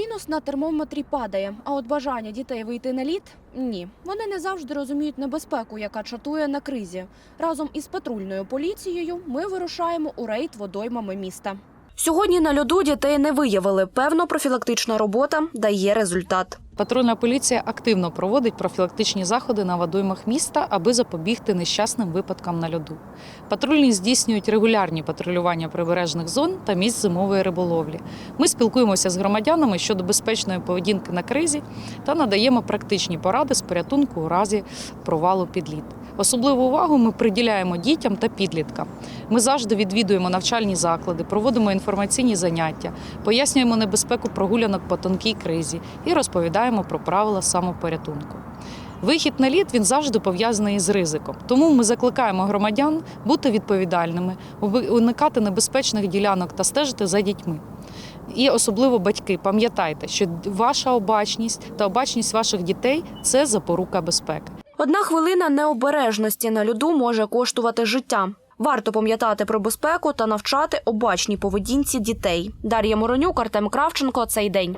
Мінус на термометрі падає, а от бажання дітей вийти на лід ні. Вони не завжди розуміють небезпеку, яка чатує на кризі. Разом із патрульною поліцією ми вирушаємо у рейд водоймами міста. Сьогодні на льоду дітей не виявили. Певно, профілактична робота дає результат. Патрульна поліція активно проводить профілактичні заходи на водоймах міста, аби запобігти нещасним випадкам на льоду. Патрульні здійснюють регулярні патрулювання прибережних зон та місць зимової риболовлі. Ми спілкуємося з громадянами щодо безпечної поведінки на кризі та надаємо практичні поради з порятунку у разі провалу під лід. Особливу увагу ми приділяємо дітям та підліткам. Ми завжди відвідуємо навчальні заклади, проводимо інформаційні заняття, пояснюємо небезпеку прогулянок по тонкій кризі і розповідаємо про правила самопорятунку. Вихід на лід він завжди пов'язаний із ризиком. Тому ми закликаємо громадян бути відповідальними, уникати небезпечних ділянок та стежити за дітьми. І особливо батьки, пам'ятайте, що ваша обачність та обачність ваших дітей це запорука безпеки. Одна хвилина необережності на льоду може коштувати життя. Варто пам'ятати про безпеку та навчати обачній поведінці дітей. Дар'я Моронюк, Артем Кравченко. Цей день.